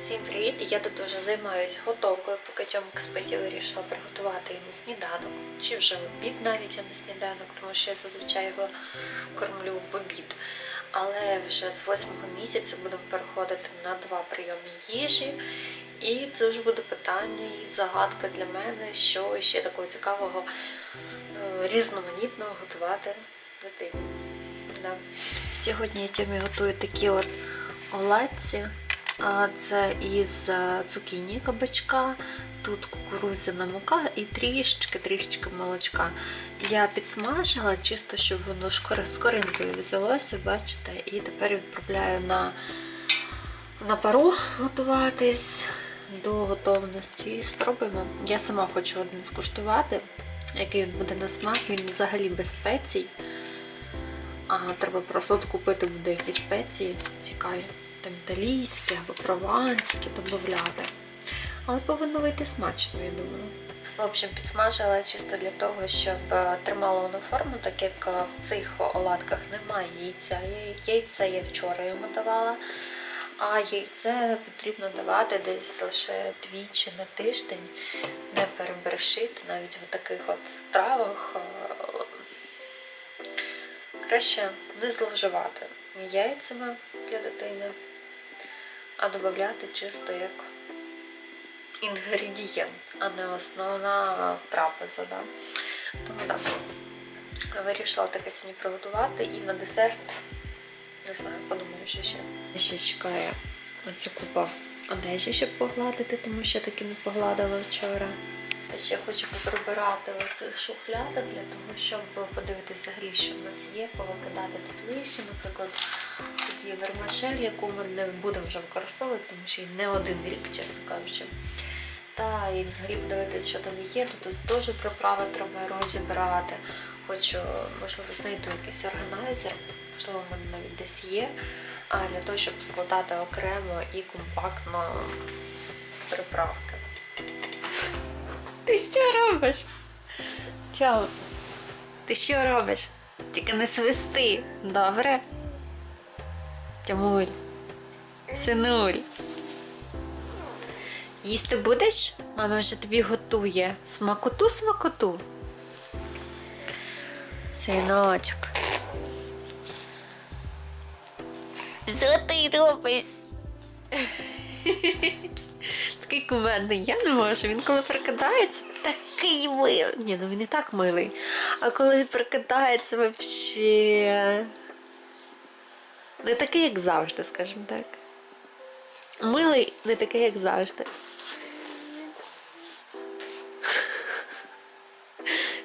Всім привіт! Я тут вже займаюся готовкою, поки Тьомик спить, я вирішила приготувати йому сніданок. Чи вже в обід навіть, а не сніданок, тому що я зазвичай його кормлю в обід. Але вже з восьмого місяця будемо переходити на два прийоми їжі. І це вже буде питання і загадка для мене, що ще такого цікавого, е, різноманітного готувати дитині. Да. Сьогодні я Тьомі готую такі от оладці. Це із е, цукіні кабачка, тут кукурудзяна мука і трішечки трішечки молочка. Я підсмажила чисто, щоб воно з коринкою взялося, бачите, і тепер відправляю на, на пару готуватись до готовності. І Спробуємо. Я сама хочу один скуштувати, який він буде на смак. Він взагалі без спецій. А, треба просто купити буде якісь спеції цікаві там або прованські додати. Але повинно вийти смачно, я думаю. В общем, підсмажила чисто для того, щоб е, тримало воно форму, так як е, в цих оладках немає яйця. Яйце я вчора йому давала, а яйце потрібно давати десь лише двічі на тиждень, не переборщити навіть в таких от стравах. е, Краще не зловживати яйцями для дитини, а додати чисто як інгредієнт, а не основна трапеза. Да? Тому так. Вирішила таке сьогодні приготувати і на десерт, не знаю, подумаю, що ще. Ще чекає оця купа одежі, щоб погладити, тому що таки не погладила вчора. Ще хочу поприбирати оцих шухлядок для того, щоб подивитися взагалі, що в нас є, повикидати тут лише. Наприклад, є вермишель, яку ми не будемо вже використовувати, тому що не один рік, чесно кажучи. Та і взагалі подивитися, що там є. Тут теж приправи треба розібрати. Хочу, можливо, знайду якийсь органайзер, можливо, в мене навіть десь є. А для того, щоб складати окремо і компактно приправки. Ти що робиш? Чао. Ти що робиш? Тільки не свисти, добре? Тямуль. Синуль. Їсти будеш? Мама вже тобі готує. Смакоту смакоту. Синочок. Що ти робиш? Такий кумедний, я не можу. Він коли прикидається, такий милий. Ні, ну він і так милий. А коли прикидається взагалі. Не такий, як завжди, скажімо так. Милий не такий, як завжди.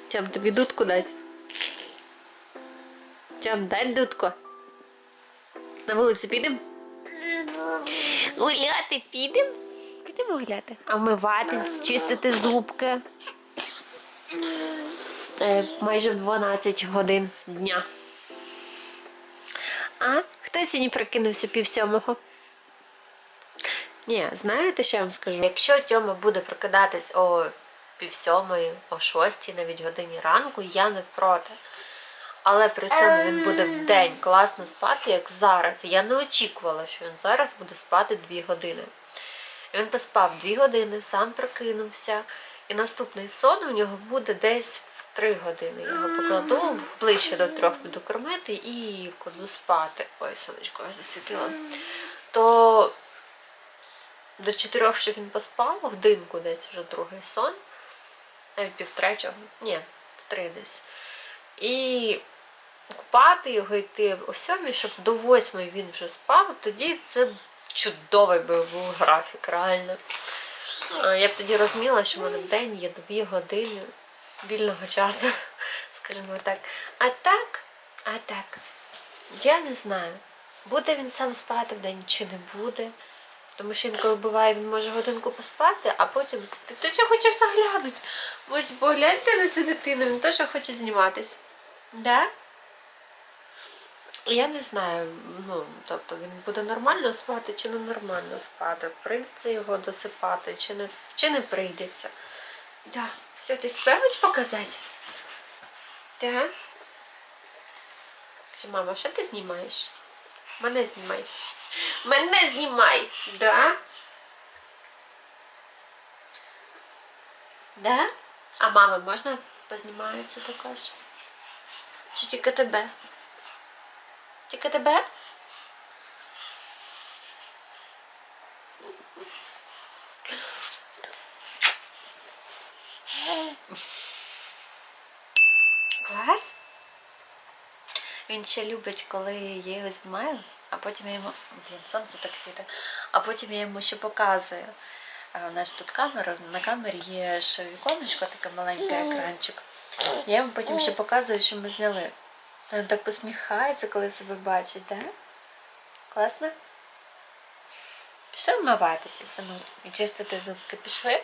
Тям, тобі дудку дать? Тям, дай дудку. На вулицю підемо? Гуляти підемо? Підемо гуляти. А вмивати, чистити зубки. Е, майже в 12 годин дня. А? Хто сьогодні прокинувся пів сьомого? Ні, знаєте, що я вам скажу? Якщо Тьома буде прокидатись о пів сьомої, о шостій, навіть годині ранку, я не проти. Але при цьому він буде в день класно спати, як зараз. Я не очікувала, що він зараз буде спати 2 години. Він поспав 2 години, сам прокинувся. І наступний сон у нього буде десь в 3 години. Я його покладу ближче до трьох буду кормити і кладу спати. Ой, сонечко, я засвітила. То до чотирьох, що він поспав, годинку десь вже другий сон, навіть півтретього, ні, три десь. І купати його йти о сьомій, щоб до восьмої він вже спав, тоді це чудовий би був графік, реально. Я б тоді розуміла, що в мене в день є дві години вільного часу, скажімо так. А так, а так, я не знаю, буде він сам спати в день чи не буде. Тому що інколи буває, він може годинку поспати, а потім ти, що хочеш заглянути? Ось погляньте на цю дитину, він теж хоче зніматись. Да? Я не знаю, ну, тобто він буде нормально спати чи не нормально спати. Прийдеться його досипати, чи не, чи не прийдеться. Да. Все, ты справишь показать? Да. Кажи, мама, що ти знімаєш? Мене знімай. Мене знімай! Да? Да? А мами можна познімається також? Чи тільки тебе? Тільки тебе? Він ще любить, коли я його знімаю, а потім я йому. Блін, сонце так світить. А потім я йому ще показую. У нас тут камера, на камері є ж віконечко, таке маленький екранчик. Я йому потім ще показую, що ми зняли. Він так посміхається, коли себе бачить, так? Да? Класно? Пішли вмиватися самі і чистити зубки. Пішли?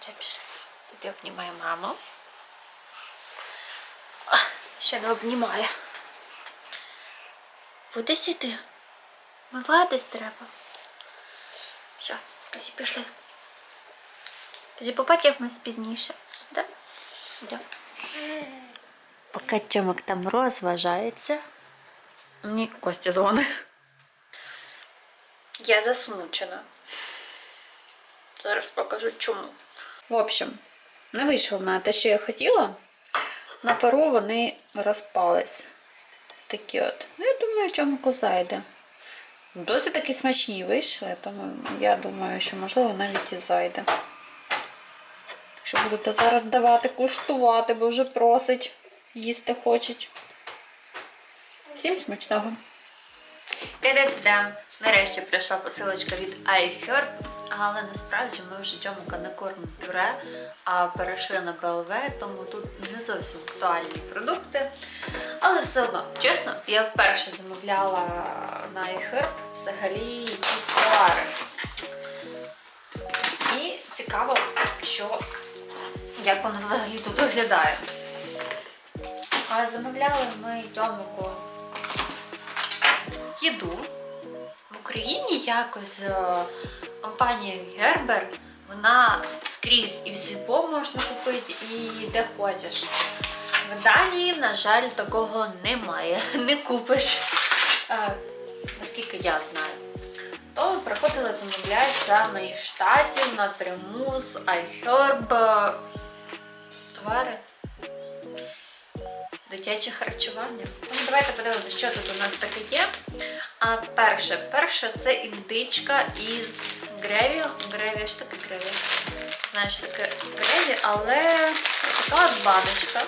Вже пішли. Іди обнімай маму. Ще не обнімає. Куди сіти? Миватись треба. Все, тоді пішли. Тоді побачимось пізніше. Да? Да. Поки Тьомик там розважається. Мені Костя дзвонить. Я засмучена. Зараз покажу чому. В общем, не вийшло на те, що я хотіла. На пару вони розпались. Такі от. Ну, я думаю, в чому зайде. Досить таки смачні вийшли, тому я думаю, що можливо навіть і зайде. Так що будете зараз давати куштувати, бо вже просить, їсти хочуть. Всім смачного! Та-да-та-дам! Нарешті прийшла посилочка від iHerb, але насправді ми вже Тьомика не кормимо пюре, а перейшли на БЛВ, тому тут не зовсім актуальні продукти. Але все одно, чесно, я вперше замовляла на iHerb взагалі якісь товари. І цікаво, що як воно взагалі тут виглядає. А замовляли ми Тьомику їду. В Україні якось е, компанія Gerber, вона скрізь і в сільпо можна купити, і де хочеш. В Данії, на жаль, такого немає. Не купиш, е, наскільки я знаю. То приходила замовляти саме із штатів напряму з iHerb е, товари. Дитяче харчування. Ну, давайте подивимося, що тут у нас таке є. А перше, перше це індичка із греві. Греві, що таке греві? Знаю, що таке греві, але така от баночка.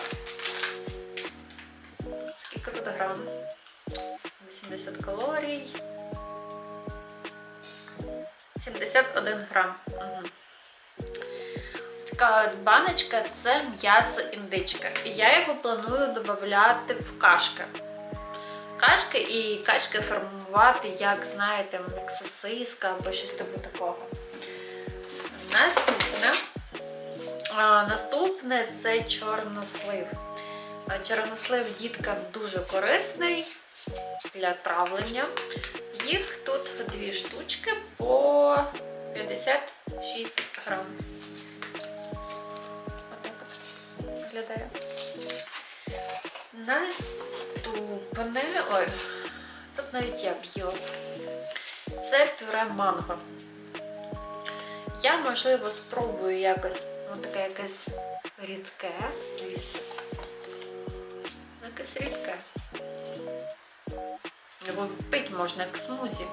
Скільки тут грам? 80 калорій. 71 грам. Така баночка це м'ясо індичка. І я його планую додати в кашки. Кашки і кашки формувати, як знаєте, як сосиска або щось типу такого. Наступне, наступне це чорнослив. Чорнослив діткам дуже корисний для травлення. Їх тут дві штучки по 56 грам. Отак от виглядає. Наступне. Ой, це б навіть я б їла. Це пюре манго. Я, можливо, спробую якось ну, таке якесь рідке. Дивіться. Якесь рідке. Його пити можна як смузі.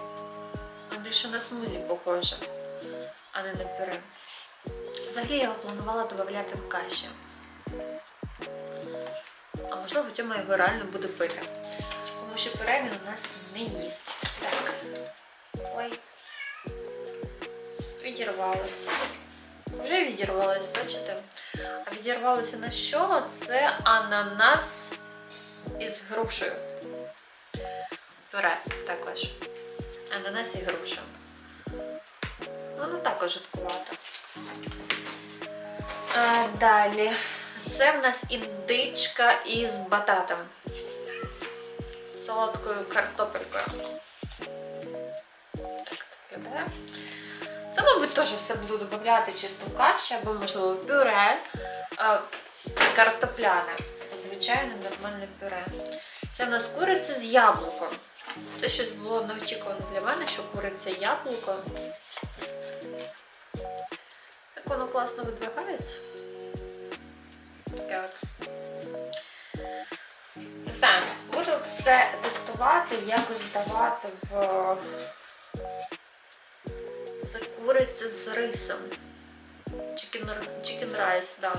А більше на смузі похоже, а не на пюре. Взагалі я його планувала додати в каші. Можливо, Тьома його реально буде пити. Тому що пюре він у нас не їсть. Так. Ой. Відірвалося. Вже відірвалося, бачите? А відірвалося на що? Це ананас із грушею. Пюре також. Ананас і груша. Воно також жидкувато. Далі. Це в нас індичка із бататом. Солодкою картопелькою. Так, виглядає. Це, мабуть, теж все буду додати чисто в каші або, можливо, пюре. Картопляне. Звичайне нормальне пюре. Це в нас куриця з яблуком. Це щось було неочікувано для мене, що куриця і яблуко. Так воно класно видвигається. Таке. Не знаю, буду все тестувати, якось здавати в це куриця з рисом. Chicken rice, да.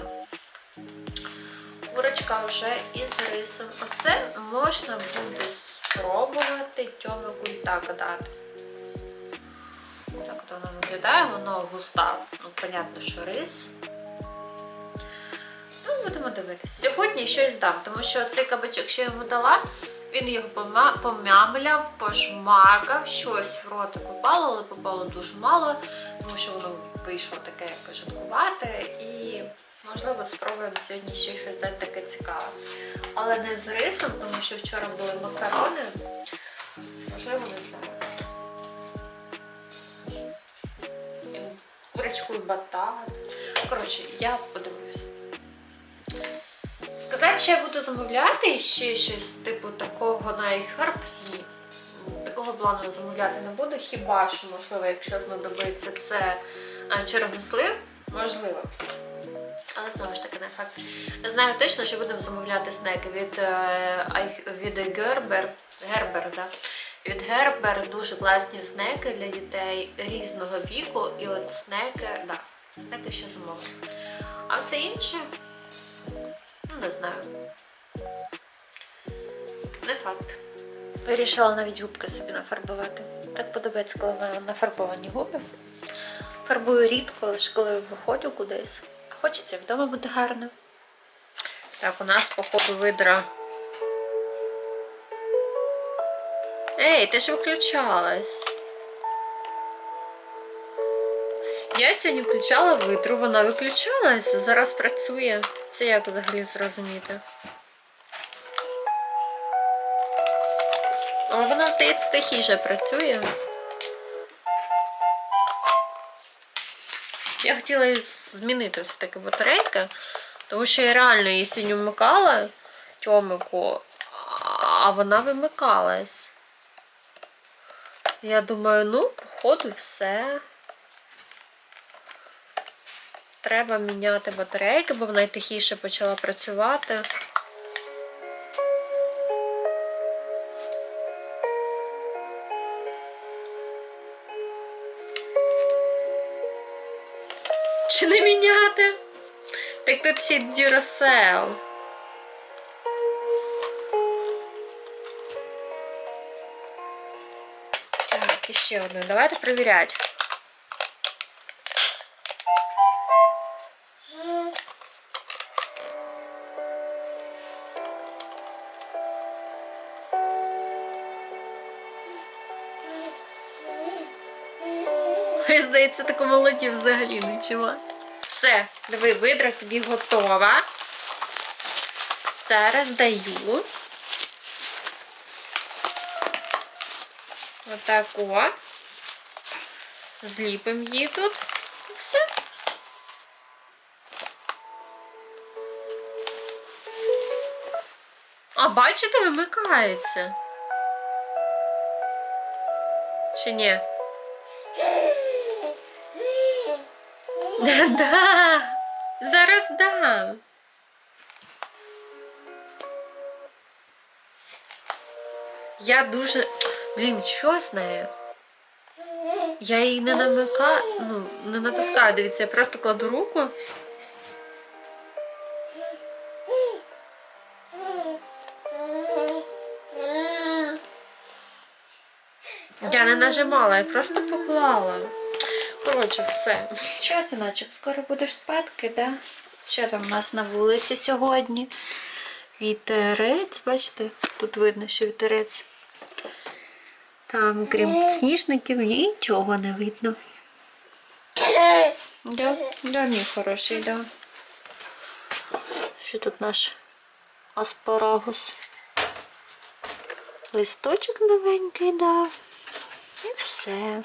Курочка вже із рисом. Оце можна буде спробувати тьомику і так дати. Так от воно виглядає, воно густа. Ну, понятно, що рис. Ну, будемо дивитися. Сьогодні щось дам, тому що цей кабачок, що я йому дала, він його помямляв, пожмакав, щось в роти попало, але попало дуже мало, тому що воно вийшло таке якось і, можливо, спробуємо сьогодні ще щось дати таке цікаве. Але не з рисом, тому що вчора були макарони. Можливо, не знаю. І Курочку і батат. Коротше, я подивлюсь. Сказати, що я буду замовляти ще щось типу такого на iHerb, ні. Такого плану замовляти не буду, хіба що, можливо, якщо знадобиться це чорнослив, можливо. Але знову ж таки не факт. Знаю точно, що будемо замовляти снеки від, е, від Gerber, Gerber, да? Від Gerber дуже класні снеки для дітей різного віку. І от снеки, да, снеки ще замовимо. А все інше, не знаю. Не факт. Вирішила навіть губки собі нафарбувати. Так подобається, коли нафарбовані губи. Фарбую рідко, лише коли виходжу кудись. А Хочеться вдома бути гарним. Так, у нас, походу, видра. Ей, ти ж виключалась. Я сьогодні включала видру, вона виключалась, зараз працює. Це як взагалі зрозуміти? Але вона, здається, тихіше працює. Я хотіла змінити все-таки батарейка, тому що я реально її сьогодні вмикала тьомику, а вона вимикалась. Я думаю, ну, походу, все. Треба міняти батарейки, бо вона й тихіше почала працювати. Чи не міняти? Так тут ще Duracell. Так, і ще одне. Давайте перевіряти. Здається, таку молоді взагалі не чула. Все, диви, видра тобі готова. Зараз даю. Отако. Зліпимо її тут. Все. А, бачите, вимикається. Чи ні? Да, зараз дам. Я дуже. Блін, що з нею? Я її не намикаю, ну, не натискаю, дивіться, я просто кладу руку. Я не нажимала, я просто поклала. Коротше, все. Що, синочок, скоро будеш спадки, да? Що там у нас на вулиці сьогодні? Вітерець, бачите, тут видно, що вітерець. Так, крім сніжників, нічого не видно. Да, да, мій хороший, да. Що тут наш аспарагус? Листочок новенький, да. І все.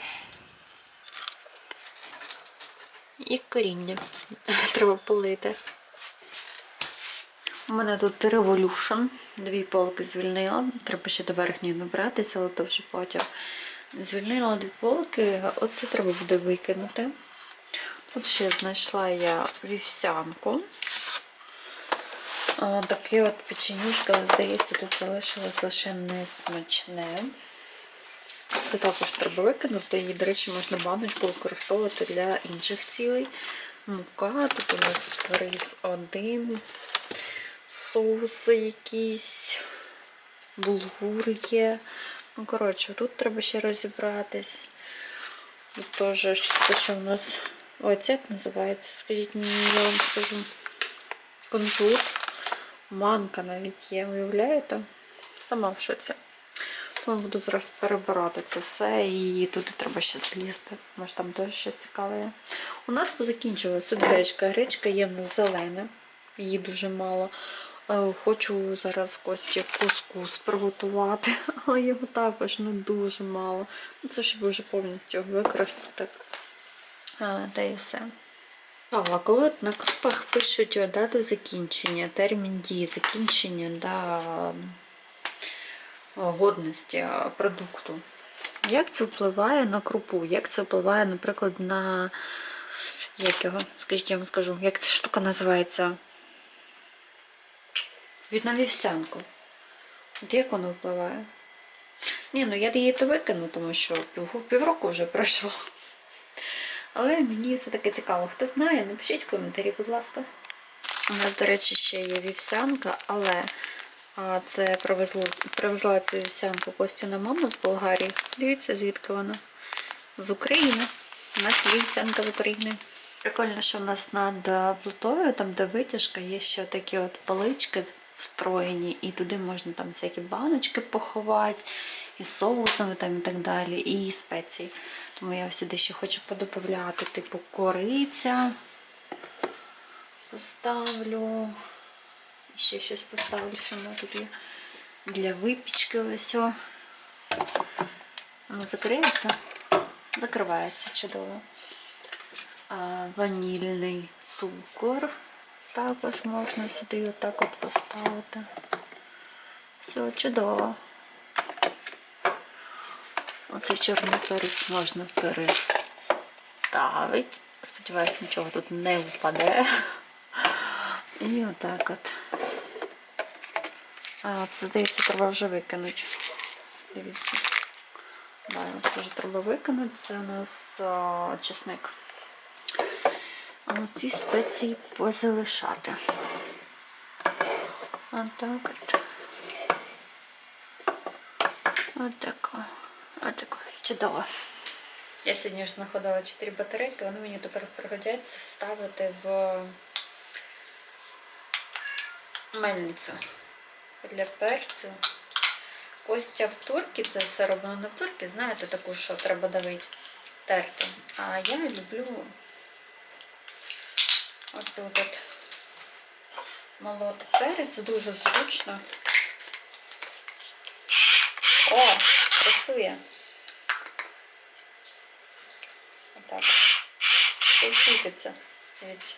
І коріння. Треба полити. У мене тут Revolution. Дві полки звільнила. Треба ще до верхньої набратися, але то вже потім. Звільнила дві полки, оце треба буде викинути. Тут ще знайшла я вівсянку. Таке от печенюшка, здається, тут залишилось лише несмачне. Це також треба викинути. Її, до речі, можна баночку використовувати для інших цілей. Мука, тут у нас рис один, соуси якісь, булгур є. Ну, коротше, тут треба ще розібратись. Тут теж це що у нас. Ой, це як називається? Скажіть мені, я вам скажу. Кунжут. Манка навіть є, уявляєте? Сама в шоці. Тому буду зараз перебирати це все і туди треба ще злізти. Може там теж щось цікаве. є. У нас позакінчилася гречка. Гречка є в нас зелена, її дуже мало. Е, Хочу зараз Кості кускус приготувати, але його також не дуже мало. Ну, Це щоб вже повністю використати. Та і все. А коли на крупах пишуть дату закінчення, термін дії, закінчення да, о, годності продукту, як це впливає на крупу? Як це впливає, наприклад, на як його, скажіть, я вам скажу, як ця штука називається? Від на вівсянку. От як воно впливає? Ні, ну я її то викину, тому що півроку вже пройшло. Але мені все таки цікаво. Хто знає, напишіть в коментарі, будь ласка. У нас, до речі, ще є вівсянка, але це привезло, привезла цю вівсянку Костяна мама з Болгарії. Дивіться, звідки вона? З України. У нас є вівсянка з України. Прикольно, що в нас над плитою, там де витяжка, є ще такі от полички встроєні, і туди можна там всякі баночки поховати, і соусами там і так далі, і спеції. Тому я сюди ще хочу подобавляти, типу кориця. Поставлю. Ще щось поставлю, що в тут є для випічки ось. Воно закриється? Закривається чудово. А, ванільний цукор. Також можна сюди отак от поставити. Все чудово. Оцей чорний перець можна переставити. Сподіваюсь, нічого тут не впаде. І отак от. А, це, здається, треба вже викинути. Дивіться. Да, його теж треба викинути. Це у нас а, чесник. А ці спеції позалишати. Отак от. Отако. Отако. Чудово. Я сьогодні ж знаходила 4 батарейки, вони мені тепер пригодяться вставити в мельницю для перцю. Костя в турці, це все роблено в турці, знаєте, таку, що треба давити, терти. А я люблю от тут от молоти перець, дуже зручно. О, працює. Отак. Це. Дивіться.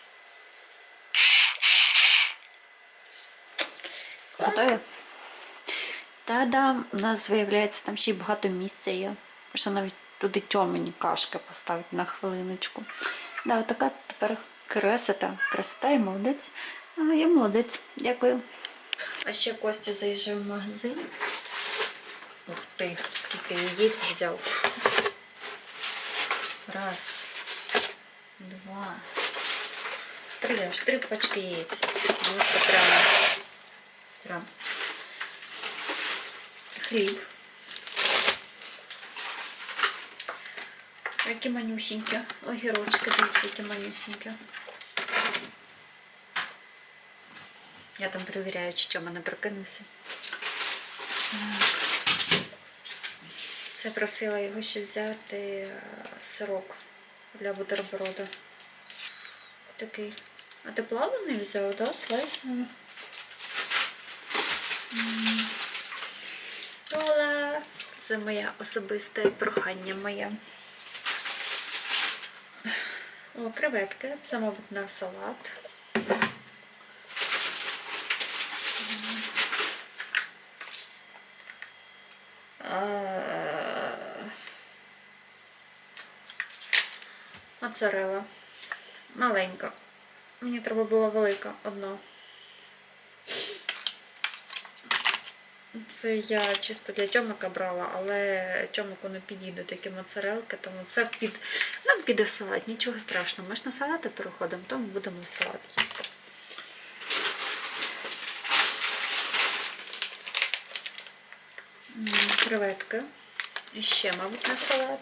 Готові? Та-да, у нас виявляється, там ще й багато місця є. Можна навіть туди тьомені кашки поставити на хвилиночку. Да, отака тепер красота. Красота і молодець. А я молодець. Дякую. А ще Костя заїжджав в магазин. Ух ти, скільки яєць взяв. Раз, два, три, аж три пачки яєць. Це прямо. Прям. Хліб. Які манюсінькі. Огірочки, дивіться, які. Я там перевіряю, чи в мене прокинувся. Це просила його ще взяти е, сирок для бутерброда. Такий. А ти плавлений взяв, да? Слайсами? Ола! Це моє особисте прохання моє. О, креветки. Це, мабуть, на салат. А, Моцарелла. Маленька. Мені треба була велика одна. Це я чисто для Тьомика брала, але Тьомику не підійдуть такі моцарелки, тому це під... нам піде салат, нічого страшного. Ми ж на салати переходимо, тому будемо салат їсти. Креветки. І ще, мабуть, на салат.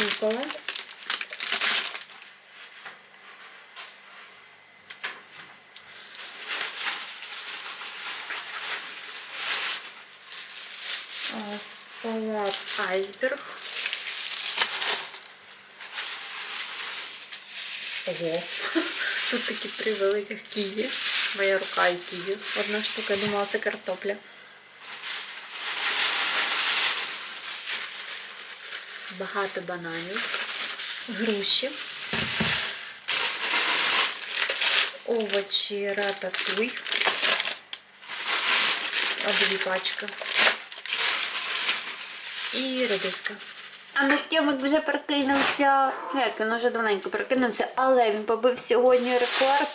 Рукола. А, Салат айсберг. Ого. Тут такі три великих ківі. Моя рука і ківі. Одна штука, я думала, це картопля. Багато бананів, груші, овочі рататуй. А дві пачки. І редиска. А наш Тьомик вже прокинувся. Ну, Як він вже давненько прокинувся, але він побив сьогодні рекорд.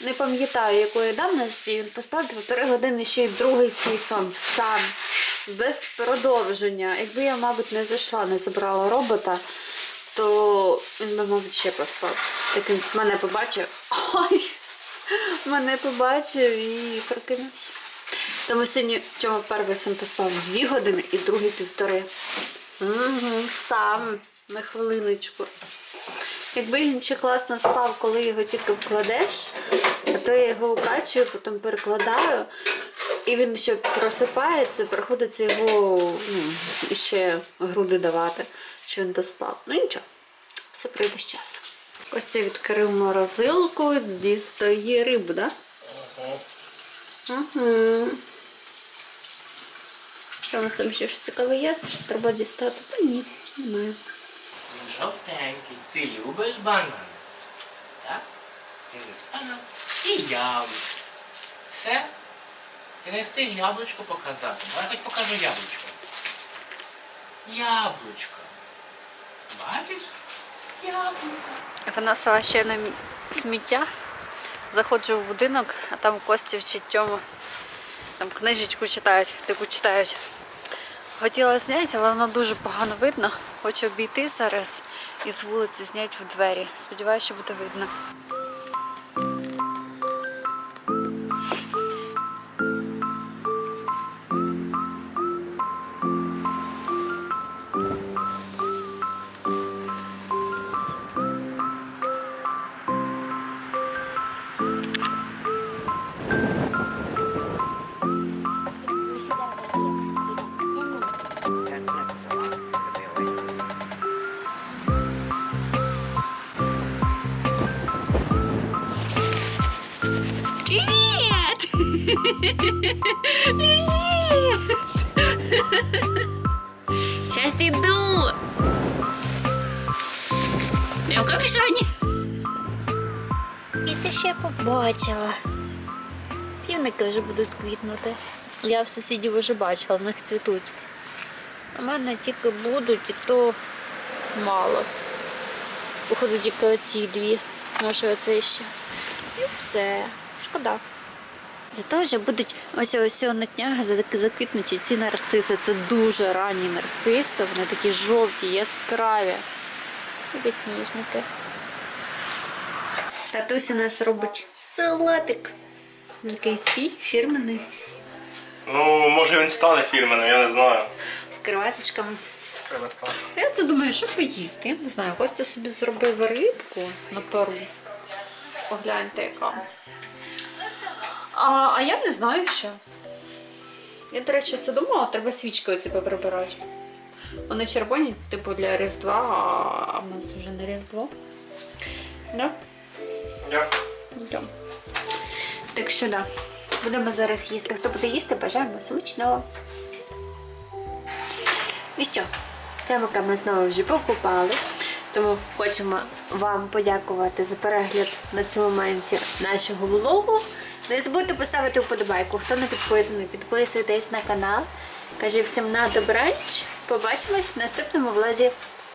Не пам'ятаю, якої давності він поспав півтори години ще й другий свій сон сам. Без продовження. Якби я, мабуть, не зайшла, не забрала робота, то він би, мабуть, ще поспав. Як він мене побачив. Ой! Мене побачив і прокинувся. Тому сьогодні чому перший син поспав дві години і другий півтори. Угу, сам на хвилиночку. Якби він ще класно спав, коли його тільки вкладеш, а то я його укачую, потім перекладаю, і він ще просипається, приходиться його ну, ще груди давати, що він доспав. Ну нічого, все прийде з часом. Костя відкрив морозилку, дістає рибу, так? Да? Угу. Що у нас там ще щось цікаве є? Що треба дістати? Та ні, немає. Він жовтенький. Ти любиш банан? Так? Ти банан. І яблучко. Все? Ти не встиг яблучко показати. Давай хоч покажу яблучко. Яблучко. Бачиш? Яблуко. Виносила ще на сміття. Заходжу в будинок, а там Костя вчить Тьому. Там книжечку читають, таку читають. Хотіла зняти, але воно дуже погано видно. Хочу обійти зараз і з вулиці зняти в двері. Сподіваюся, що буде видно. Сейчас иду! Я в капюшоні. І це ще побачила. Півники вже будуть квітнути. Я в сусідів вже бачила, в них цвітуть. У мене тільки будуть, і то мало. Походу тільки оці дві. Може оце ще. І все. Шкода. Зато вже будуть ось ось на днях за- заквітнуті ці нарциси. Це дуже ранні нарциси, вони такі жовті, яскраві. Підсніжники. Татусь у нас робить салатик. Який свій фірмений. Ну, може він стане фірменним, я не знаю. З креветочками. Я це думаю, що поїсти. Я не знаю, Костя собі зробив рибку на пару. Погляньте, яка. А, а я не знаю що. Я, до речі, це думала, треба свічки оці поприбирати. Вони червоні, типу для Різдва, а- в нас вже не Різдво. Да? Да. Так що да. Будемо зараз їсти. Хто буде їсти, бажаємо смачного. І що? Темика ми знову вже покупали. Тому хочемо вам подякувати за перегляд на цьому моменті нашого влогу. Не забудьте поставити вподобайку. Хто не підписаний, підписуйтесь на канал. Кажи всім на добраніч. Побачимось в наступному влозі.